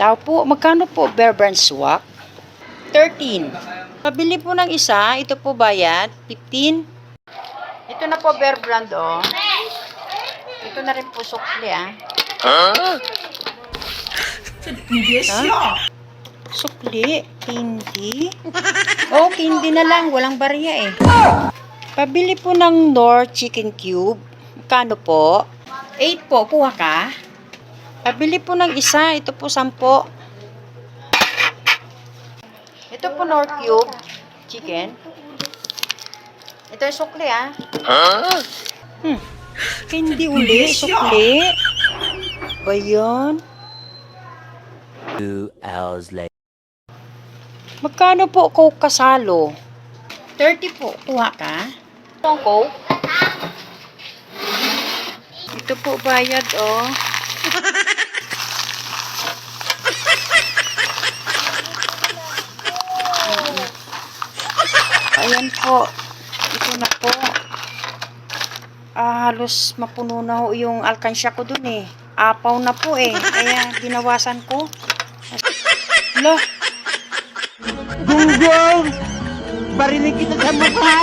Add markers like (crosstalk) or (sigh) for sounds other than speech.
Tao po, magkano po Bear Brand Swak? 13. Pabili po ng isa, ito po bayad, 15. Ito na po Bear Brand, oh. Ito na rin po sukli, ah. Ha? Sukli? Hindi? (laughs) Oh, hindi na lang. Walang barya eh. Pabili po ng Nor Chicken Cube. Kano po? 8 po. Kuha ka? Pabili po ng isa. Ito po 10. Ito po Nor Cube. Chicken. Ito yung sukli ah. Hmm. Hindi uli. Sukli. Ba yun? Two hours later. Magkano po Coke kasalo? 30 po. Kuha ka? Coke? Ito po bayad, oh. Ayan po. Ito na po. Ah, halos mapuno na ho yung alkansya ko dun eh. Apaw na po eh. Kaya binawasan ko. Lo, Gunggong! Barinig kita sa mukha